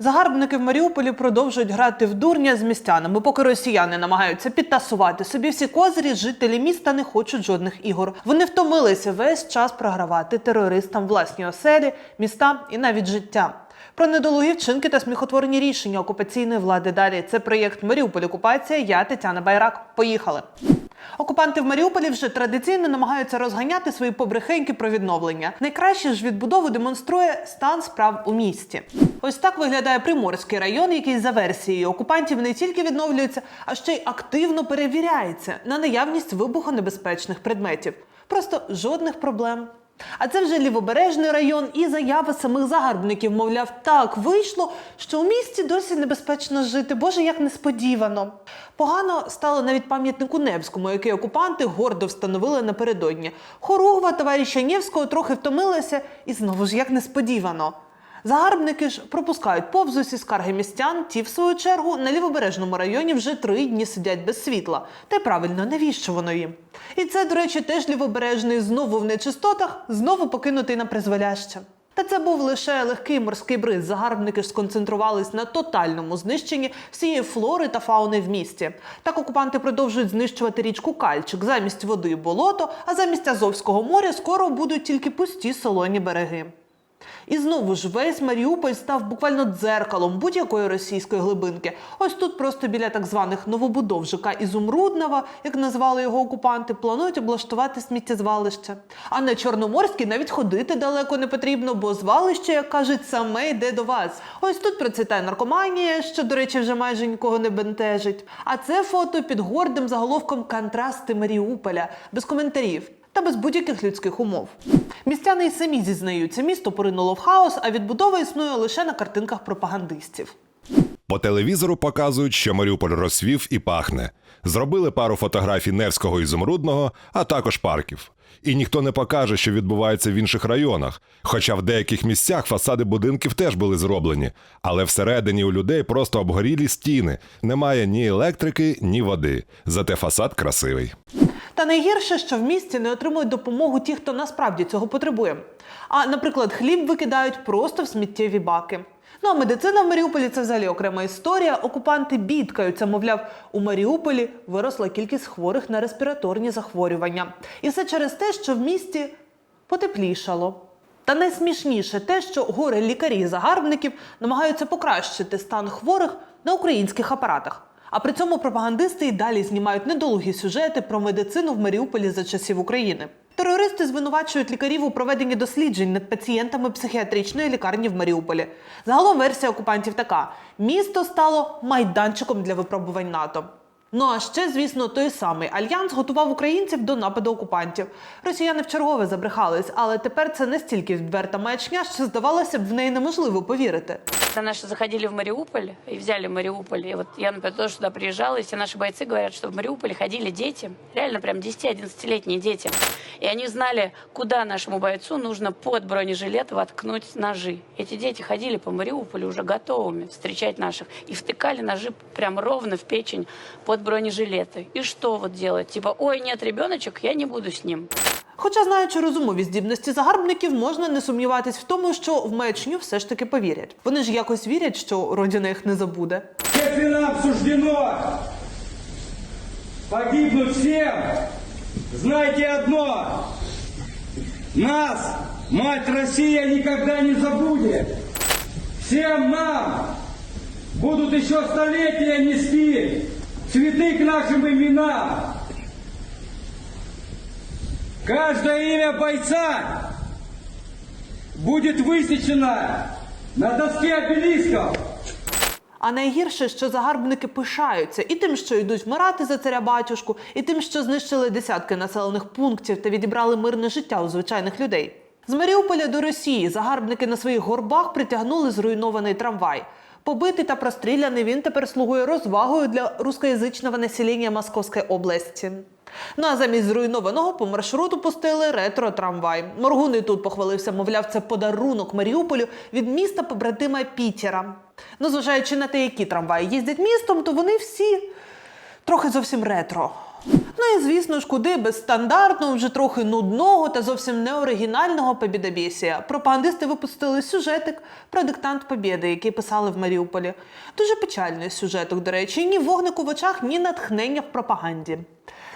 Загарбники в Маріуполі продовжують грати в дурня з містянами. Поки росіяни намагаються підтасувати собі всі козирі, жителі міста не хочуть жодних ігор. Вони втомилися весь час програвати терористам власні оселі, міста і навіть життя. Про недолугі вчинки та сміхотворні рішення окупаційної влади. Далі це проєкт Маріуполь Окупація. Я Тетяна Байрак. Поїхали. Окупанти в Маріуполі вже традиційно намагаються розганяти свої побрехеньки про відновлення. Найкраще ж відбудову демонструє стан справ у місті. Ось так виглядає Приморський район, який за версією окупантів не тільки відновлюється, а ще й активно перевіряється на наявність вибухонебезпечних предметів. Просто жодних проблем. А це вже лівобережний район і заява самих загарбників. Мовляв, так вийшло, що у місті досі небезпечно жити. Боже, як несподівано. Погано стало навіть пам'ятнику Невському, який окупанти гордо встановили напередодні. Хоругва товариша Невського трохи втомилася, і знову ж як несподівано. Загарбники ж пропускають повз усі скарги містян. Ті, в свою чергу, на лівобережному районі вже три дні сидять без світла. Та й правильно, навіщо воно їм? І це, до речі, теж лівобережний знову в нечистотах, знову покинутий на призволяще. Та це був лише легкий морський бриз. Загарбники ж сконцентрувались на тотальному знищенні всієї флори та фауни в місті. Так окупанти продовжують знищувати річку Кальчик замість води болото, а замість Азовського моря скоро будуть тільки пусті солоні береги. І знову ж весь Маріуполь став буквально дзеркалом будь-якої російської глибинки. Ось тут, просто біля так званих новобудов ЖК Ізумрудного, як назвали його окупанти, планують облаштувати сміттєзвалище. А на Чорноморській навіть ходити далеко не потрібно, бо звалище, як кажуть, саме йде до вас. Ось тут процвітає наркоманія, що, до речі, вже майже нікого не бентежить. А це фото під гордим заголовком Контрасти Маріуполя без коментарів та без будь-яких людських умов. Містяни й самі зізнаються, місто поринуло в хаос, а відбудова існує лише на картинках пропагандистів. По телевізору показують, що Маріуполь розсвів і пахне. Зробили пару фотографій Невського і Зумрудного, а також парків. І ніхто не покаже, що відбувається в інших районах. Хоча в деяких місцях фасади будинків теж були зроблені, але всередині у людей просто обгорілі стіни. Немає ні електрики, ні води. Зате фасад красивий. Та найгірше, що в місті не отримують допомогу ті, хто насправді цього потребує. А, наприклад, хліб викидають просто в сміттєві баки. Ну а медицина в Маріуполі це взагалі окрема історія. Окупанти бідкаються, мовляв, у Маріуполі виросла кількість хворих на респіраторні захворювання. І все через те, що в місті потеплішало. Та найсмішніше те, що горе лікарі загарбників намагаються покращити стан хворих на українських апаратах. А при цьому пропагандисти і далі знімають недолугі сюжети про медицину в Маріуполі за часів України. Терористи звинувачують лікарів у проведенні досліджень над пацієнтами психіатричної лікарні в Маріуполі. Загалом версія окупантів така: місто стало майданчиком для випробувань НАТО. Ну а ще, звісно, той самий альянс готував українців до нападу окупантів. Росіяни вчергове забрехались, але тепер це настільки відверта маячня, що здавалося б в неї неможливо повірити. Когда наши заходили в Мариуполь и взяли Мариуполь, и вот я, например, тоже сюда приезжала, и все наши бойцы говорят, что в Мариуполе ходили дети, реально прям 10-11-летние дети. И они знали, куда нашему бойцу нужно под бронежилет воткнуть ножи. Эти дети ходили по Мариуполю уже готовыми встречать наших и втыкали ножи прям ровно в печень под бронежилеты. И что вот делать? Типа, ой, нет, ребеночек, я не буду с ним. Хоча, знаючи розумові здібності загарбників, можна не сумніватись в тому, що в маячню все ж таки повірять. Вони ж якось вірять, що родина їх не забуде. Если нам суждено погибнуть всем, знайте одно. Нас, мать Россия, никогда не забудет. Всем нам будут еще столетия нести цветы к нашим именам. Каждое имя бойца будет высечено на доске обелисков. А найгірше, що загарбники пишаються і тим, що йдуть вмирати за царя батюшку, і тим, що знищили десятки населених пунктів та відібрали мирне життя у звичайних людей. З Маріуполя до Росії загарбники на своїх горбах притягнули зруйнований трамвай. Побитий та простріляний він тепер слугує розвагою для рускоязичного населення Московської області. Ну а замість зруйнованого по маршруту пустили ретро-трамвай. Моргун і тут похвалився, мовляв, це подарунок Маріуполю від міста побратима Пітера. Ну, зважаючи на те, які трамваї їздять містом, то вони всі трохи зовсім ретро. Ну і звісно ж, куди без стандартного, вже трохи нудного та зовсім неоригінального побідобєсія. Пропагандисти випустили сюжетик про диктант Побєди, який писали в Маріуполі. Дуже печальний сюжеток, до речі, ні вогнику в очах, ні натхнення в пропаганді.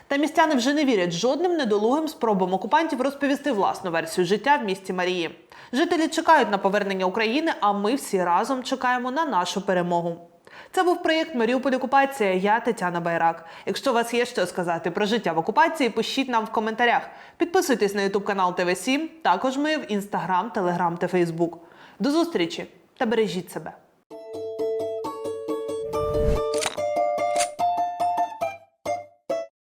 Та містяни вже не вірять жодним недолугим спробам окупантів розповісти власну версію життя в місті Марії. Жителі чекають на повернення України, а ми всі разом чекаємо на нашу перемогу. Це був проєкт Маріуполь Окупація. Я Тетяна Байрак. Якщо у вас є що сказати про життя в окупації, пишіть нам в коментарях. Підписуйтесь на ютуб канал ТВ 7 Також ми в інстаграм, телеграм та фейсбук. До зустрічі та бережіть себе.